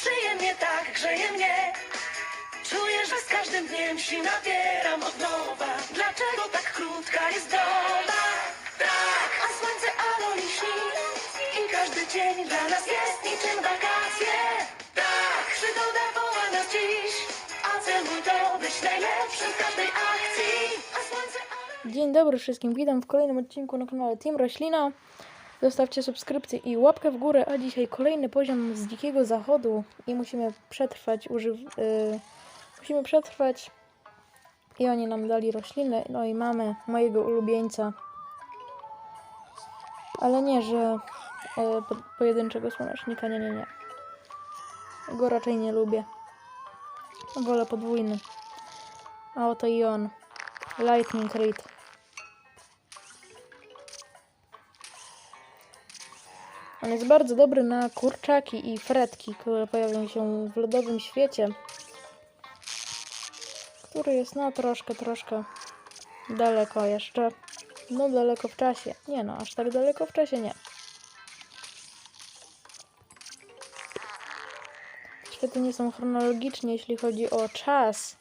przyjemnie tak grzeje mnie Czuję, że z każdym dniem sił nabieram od nowa Dlaczego tak krótka jest doba? Tak, a słońce Alo liśni I każdy dzień dla nas jest niczym wakacje Tak, przygoda woła nas dziś A cel mój to być najlepszym w każdej akcji. Dzień dobry wszystkim, witam w kolejnym odcinku na kanale Team Roślina. Zostawcie subskrypcję i łapkę w górę, a dzisiaj kolejny poziom z Dzikiego Zachodu i musimy przetrwać, używ... Yy, musimy przetrwać i oni nam dali rośliny, no i mamy mojego ulubieńca. Ale nie, że yy, po, pojedynczego słonecznika, nie, nie, nie. Go raczej nie lubię. Wolę podwójny. A oto i on. Lightning Reed. On jest bardzo dobry na kurczaki i fretki, które pojawią się w lodowym świecie. Który jest no troszkę, troszkę daleko jeszcze. No daleko w czasie. Nie no, aż tak daleko w czasie nie. Świety nie są chronologicznie, jeśli chodzi o czas.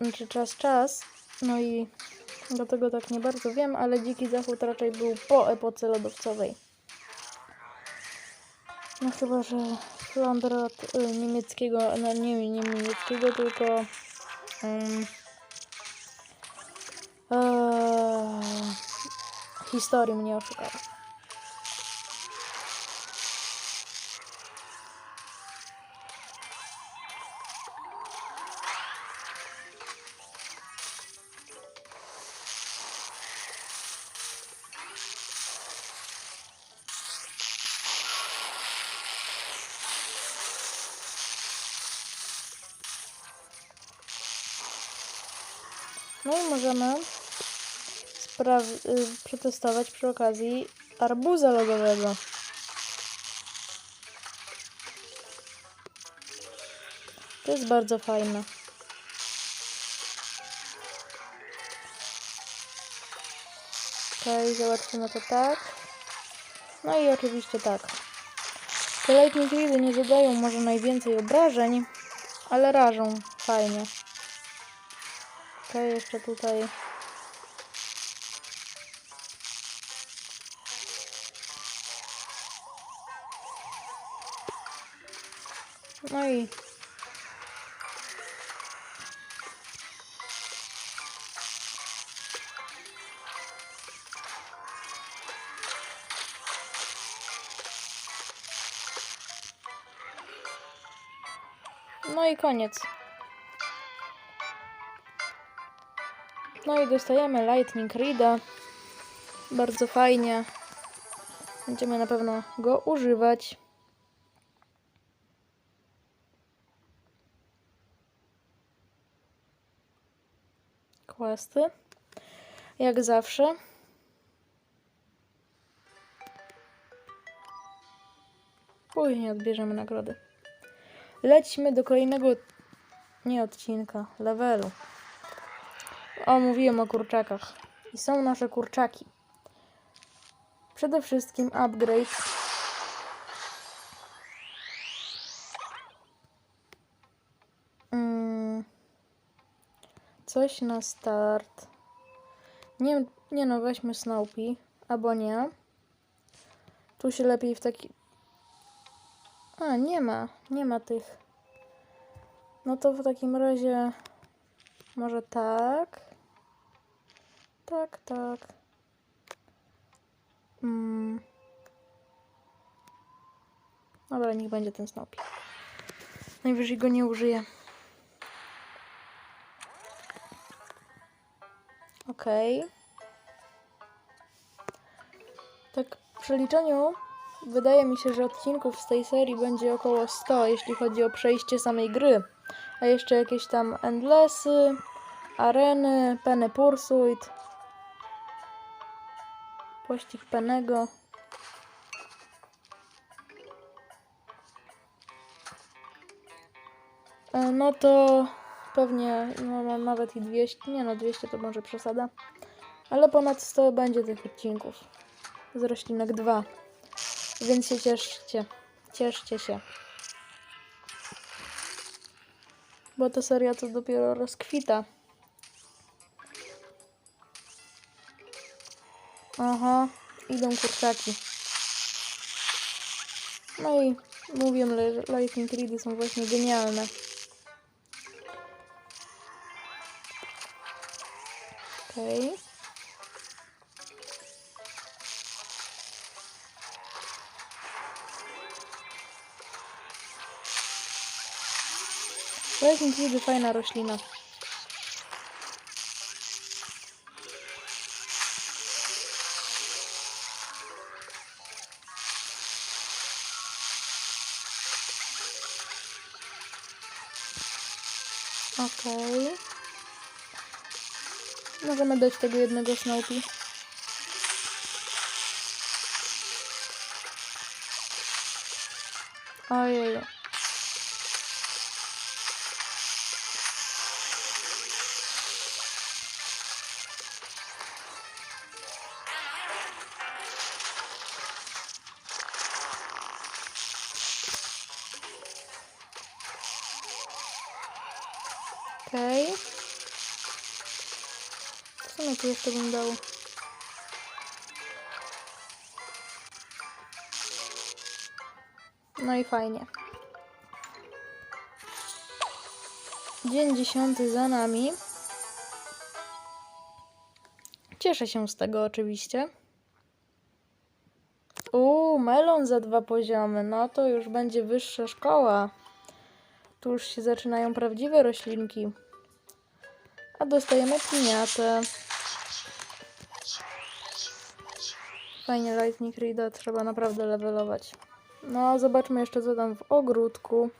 Znaczy czas, czas. No i dlatego tak nie bardzo wiem, ale Dziki Zachód raczej był po epoce lodowcowej. No chyba, że Flandra od y, niemieckiego, no nie, nie niemieckiego, tylko e, historii mnie oszukała. No i możemy y, przetestować przy okazji arbuza lodowego. To jest bardzo fajne. Okej, załatwimy to tak. No i oczywiście tak. Te lightning nie zadają może najwięcej obrażeń, ale rażą fajnie. Okej, jeszcze tutaj. No i No i koniec. No i dostajemy Lightning Reada. Bardzo fajnie. Będziemy na pewno go używać. Questy. Jak zawsze. Później odbierzemy nagrody. Lećmy do kolejnego nie odcinka, levelu. O, mówiłem o kurczakach. I są nasze kurczaki. Przede wszystkim upgrade. Mm, coś na start. Nie, nie no, weźmy Snoopy. Albo nie. Tu się lepiej w taki... A, nie ma. Nie ma tych. No to w takim razie... Może tak. Tak, tak. Mm. Dobra, niech będzie ten Snoopy. Najwyżej go nie użyję. Okej. Tak w przeliczeniu wydaje mi się, że odcinków z tej serii będzie około 100, jeśli chodzi o przejście samej gry. A jeszcze jakieś tam endlessy, areny, Penny Pursuit, pościg panego. E, no to pewnie no, no nawet i 200, nie no 200 to może przesada, ale ponad 100 będzie tych odcinków z roślinek 2, więc się cieszcie, cieszcie się. Bo ta seria to dopiero rozkwita. Aha, idą kurczaki. No i mówię, że Lightning Ready są właśnie genialne. Okej. Lightning Ready fajna roślina. Okej. Możemy dać tego jednego Snoopy. Ojej. Okej. Co mi tu jeszcze bym dał? No i fajnie. Dzień dziesiąty za nami. Cieszę się z tego oczywiście. Uuu, melon za dwa poziomy. No to już będzie wyższa szkoła. Tu już się zaczynają prawdziwe roślinki. A dostajemy piniatę. Fajnie, Lightning Reada trzeba naprawdę levelować. No, zobaczmy jeszcze co tam w ogródku.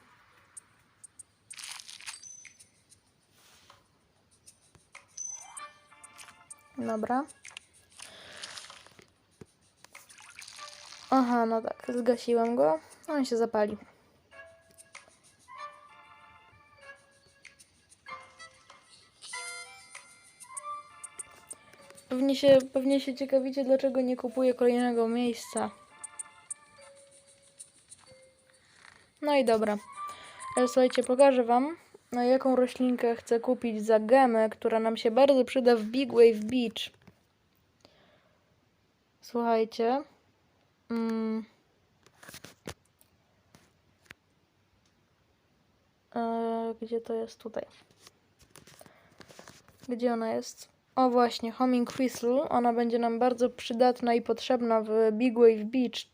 Dobra. Aha, no tak, zgasiłem go. On się zapali. Pewnie się, pewnie się ciekawicie, dlaczego nie kupuję kolejnego miejsca. No i dobra. Ale słuchajcie, pokażę Wam, na jaką roślinkę chcę kupić za gemę, która nam się bardzo przyda w Big Wave Beach. Słuchajcie. Mm. E, gdzie to jest? Tutaj. Gdzie ona jest? O właśnie, Homing Whistle. Ona będzie nam bardzo przydatna i potrzebna w Big Wave Beach.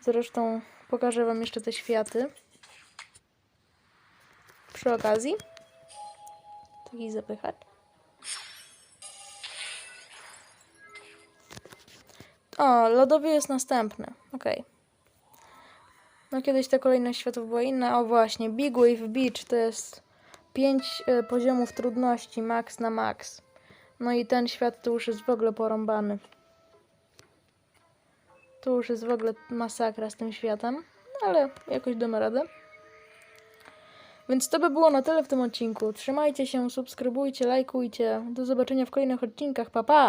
Zresztą pokażę Wam jeszcze te światy. Przy okazji. Taki zapychacz. O, lodowy jest następny. Okej. No kiedyś ta kolejność światów była inna. O właśnie, Big Wave Beach to jest 5 poziomów trudności, max na max. No i ten świat to już jest w ogóle porąbany. To już jest w ogóle masakra z tym światem, ale jakoś damy radę. Więc to by było na tyle w tym odcinku. Trzymajcie się, subskrybujcie, lajkujcie. Do zobaczenia w kolejnych odcinkach. Pa pa!